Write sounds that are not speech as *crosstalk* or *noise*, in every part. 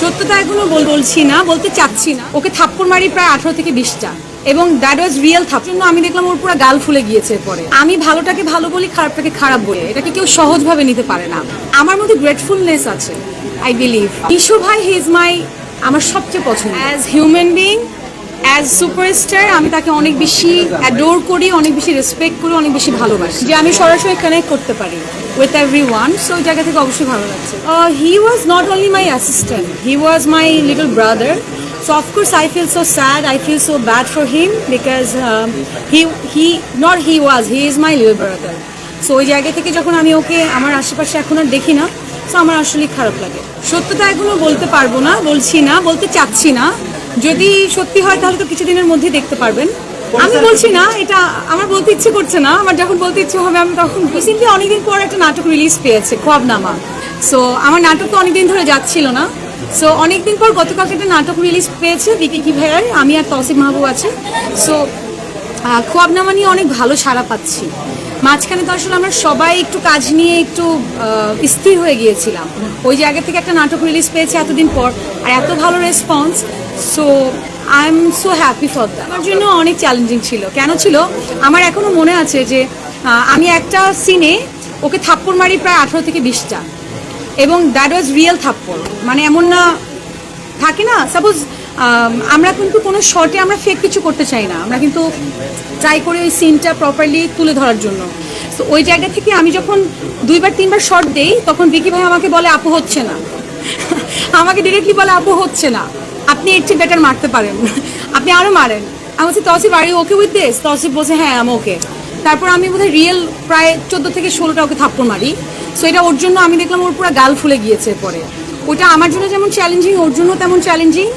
সত্যতা এখনও বল- বলছি না, বলতে চাচ্ছি না। ওকে থাপ্পড় মারি প্রায় আঠারো থেকে বিশটা এবং দ্যাট ওয়াজ রিয়েল থাপ জন্য আমি দেখলাম ওর পুরো গাল ফুলে গিয়েছে পরে আমি ভালোটাকে ভালো বলি, খারাপটাকে খারাপ বলি। এটাকে কেউ সহজভাবে নিতে পারে না। আমার মধ্যে গ্রেটফুলনেস আছে আই বিলিভ ইশু ভাই হি ইজ মাই আমার সবচেয়ে পছন্দ। As human being as superstar আমি তাকে অনেক বেশি অ্যাডোর করি অনেক বেশি রেসপেক্ট করি অনেক বেশি ভালোবাসি যে আমি সরাসরি কানেক্ট করতে পারি উইথ এভরি ওয়ান সো ওই জায়গা থেকে অবশ্যই ভালো লাগছে he was not only my assistant he was my little brother So of course I feel so sad. I feel so bad for him because um, he he not he was he is my little brother. So ওই জায়গা থেকে যখন আমি ওকে আমার আশেপাশে এখন আর দেখি না সো আমার আসলে খারাপ লাগে সত্যতা এখনও বলতে পারব না বলছি না বলতে চাচ্ছি না যদি সত্যি হয় তাহলে তো কিছুদিনের মধ্যে দেখতে পারবেন। আমি বলছি না এটা আমার বলতে ইচ্ছে করছে না। আমার যখন বলতে ইচ্ছে হবে আমি তখন রিসেন্টলি অনেকদিন পর একটা নাটক রিলিজ পেয়েছে খোয়াবনামা। সো আমার নাটক তো অনেকদিন ধরে যাচ্ছিল না। সো অনেকদিন পর গতকালকে একটা নাটক রিলিজ পেয়েছে বিকি কি ভাইয়ার আমি আর তসিফ মাহবুব আছে। সো খোয়াবনামা নিয়ে অনেক ভালো সাড়া পাচ্ছি। মাঝখানে তো আসলে আমরা সবাই একটু কাজ নিয়ে একটু স্থির হয়ে গিয়েছিলাম। ওই জায়গা থেকে একটা নাটক রিলিজ পেয়েছে এতদিন পর আর এত ভালো response so I am so happy for that আমার জন্য অনেক চ্যালেঞ্জিং ছিল। কেন ছিল? আমার এখনও মনে আছে যে আমি একটা সিনে ওকে থাপ্পড় মারি প্রায় আঠারো থেকে বিশটা এবং দ্যাট ওয়াজ রিয়েল থাপ্পড়। মানে এমন না, থাকে না? সাপোজ আমরা কিন্তু কোনো শর্টে আমরা ফেক কিছু করতে চাই না। আমরা কিন্তু ট্রাই করি ওই সিনটা প্রপারলি তুলে ধরার জন্য। তো ওই জায়গা থেকে আমি যখন দুইবার, তিনবার শর্ট দেই, তখন বিকি ভাই আমাকে বলে, আপু হচ্ছে না। *laughs* আমাকে ডিরেক্টলি বলে, আপু হচ্ছে না। আপনি এর চেয়ে বেটার মারতে পারেন আপনি আরও মারেন। আমি বলছি তসিফ আর ওকে উইথ দিস তসিফ বলছে হ্যাঁ আমি ওকে তারপর আমি বোধহয় রিয়েল প্রায় চোদ্দ থেকে ষোলোটা ওকে থাপ্পড় মারি। সো এটা ওর জন্য আমি দেখলাম ওর পুরো গাল ফুলে গিয়েছে পরে ওইটা আমার জন্য যেমন চ্যালেঞ্জিং ওর জন্য তেমন চ্যালেঞ্জিং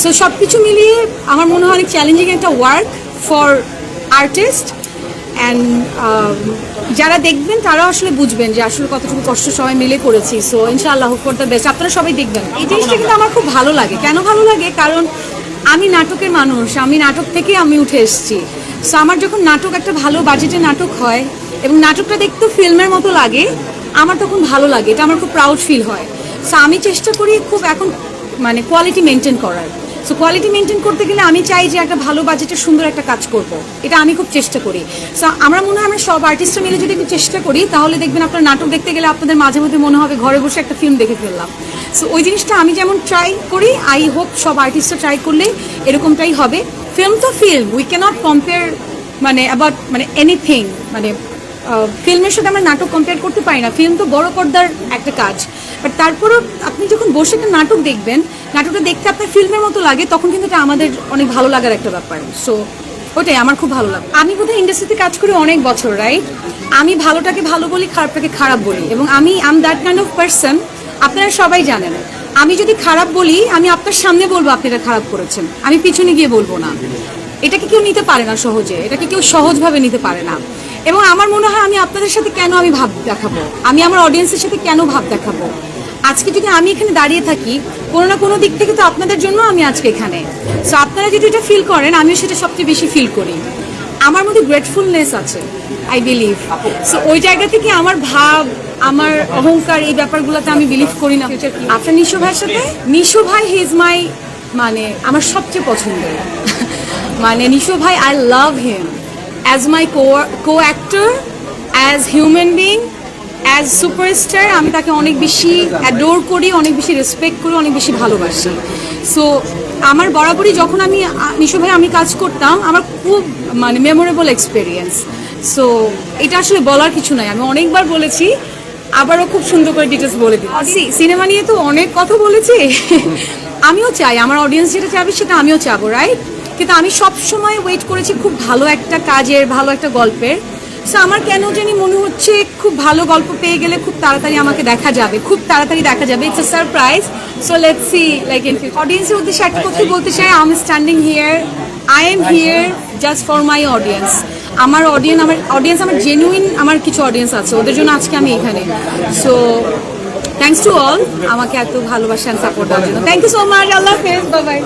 সো সব কিছু মিলিয়ে আমার মনে হয় অনেক চ্যালেঞ্জিং একটা work for artist and um, যারা দেখবেন তারা আসলে বুঝবেন যে আসলে কতটুকু কষ্ট সবাই মিলে করেছি। সো ইনশাআল্লাহ ফর দ্য বেস্ট আপনারা সবাই দেখবেন। এই জিনিসটা কিন্তু আমার খুব ভালো লাগে। কেন ভালো লাগে? কারণ আমি নাটকের মানুষ আমি নাটক থেকে আমি উঠে এসেছি। সো আমার যখন নাটক একটা ভালো বাজেটের নাটক হয় এবং নাটকটা দেখতে ফিল্মের মতো লাগে আমার তখন ভালো লাগে। এটা আমার খুব প্রাউড ফিল হয়। সো আমি চেষ্টা করি খুব এখন মানে কোয়ালিটি মেনটেন করার। সো কোয়ালিটি মেনটেন করতে গেলে আমি চাই যে একটা ভালো বাজেটের সুন্দর একটা কাজ করব। এটা আমি খুব চেষ্টা করি। সো আমরা মনে হয় আমরা সব আর্টিস্টরা মিলে যদি একটু চেষ্টা করি, তাহলে দেখবেন আপনার নাটক দেখতে গেলে আপনাদের মাঝে মধ্যে মনে হবে ঘরে বসে একটা ফিল্ম দেখে ফেললাম। সো ওই জিনিসটা আমি যেমন ট্রাই করি আই হোপ সব আর্টিস্টরা ট্রাই করলে এরকমটাই হবে। ফিল্ম তো ফিল্ম উই ক্যানট কম্পেয়ার মানে অ্যাবাউট মানে এনিথিং মানে ফিল্মের সাথে আমরা নাটক কম্পেয়ার করতে পারি না। ফিল্ম তো বড় পর্দার একটা কাজ। বাট তারপরও আপনি যখন বসে একটা নাটক দেখবেন নাটকটা দেখতে আপনার ফিল্মের মতো লাগে, তখন কিন্তু এটা আমাদের অনেক ভালো লাগার একটা ব্যাপার। সো ওটাই আমার খুব ভালো লাগে। আমি বোধহয় ইন্ডাস্ট্রিতে কাজ করি অনেক বছর রাইট আমি ভালোটাকে ভালো বলি, খারাপটাকে খারাপ বলি। এবং আমি am that kind of person আপনারা সবাই জানেন। আমি যদি খারাপ বলি, আমি আপনার সামনে বলব আপনি এটা খারাপ করেছেন। আমি পিছনে গিয়ে বলব না। এটাকে কেউ নিতে পারে না সহজে, এটাকে কেউ সহজভাবে নিতে পারে না। এবং আমার মনে হয় আমি আপনাদের সাথে কেন আমি ভাব দেখাবো? আমি আমার অডিয়েন্সের সাথে কেন ভাব দেখাবো? আজকে যদি আমি এখানে দাঁড়িয়ে থাকি, কোনো না কোনো দিক থেকে তো আপনাদের জন্য আমি আজকে এখানে। সো আপনারা যদি এটা ফিল করেন, আমিও সেটা সবচেয়ে বেশি ফিল করি। আমার মধ্যে গ্রেটফুলনেস আছে আই বিলিভ সো ওই জায়গা থেকে আমার ভাব, আমার অহংকার, এই ব্যাপারগুলোতে আমি বিলিভ করি না। আপনার নিশো ভাইয়ের সাথে? নিশো ভাই হি ইজ মাই মানে আমার সবচেয়ে পছন্দের। মানে নিশো ভাই I love him as my co co actor as human being as superstar আমি তাকে অনেক বেশি অ্যাডোর করি অনেক বেশি রেসপেক্ট করি অনেক বেশি ভালোবাসি। সো আমার বরাবরই যখন আমি নিশো ভাই আমি কাজ করতাম আমার খুব মানে মেমোরেবল এক্সপিরিয়েন্স সো এটা আসলে বলার কিছু নাই। আমি অনেকবার বলেছি আবারও খুব সুন্দর করে ডিটেলস বলে দিই সিনেমা নিয়ে তো অনেক কথা বলেছি। *laughs* আমিও চাই আমার অডিয়েন্স যেটা চাবে সেটা আমিও চাবো রাইট কিন্তু আমি সব সময় ওয়েট করেছি খুব ভালো একটা কাজের ভালো একটা গল্পের। সো আমার কেন জানি মনে হচ্ছে খুব ভালো গল্প পেয়ে গেলে খুব তাড়াতাড়ি আমাকে দেখা যাবে খুব তাড়াতাড়ি দেখা যাবে। It's a surprise so let's see like in অডিয়েন্সের উদ্দেশ্যে একটা কথা বলতে চাই I am standing here I am here just for my audience আমার অডিয়েন্স আমার অডিয়েন্স আমার জেনুইন আমার কিছু অডিয়েন্স আছে ওদের জন্য আজকে আমি এখানে। সো থ্যাংকস টু অল আমাকে এত ভালোবাসা সাপোর্ট দেওয়ার জন্য। থ্যাংক ইউ সো মাচ আল্লাহ হাফেজ বাবাই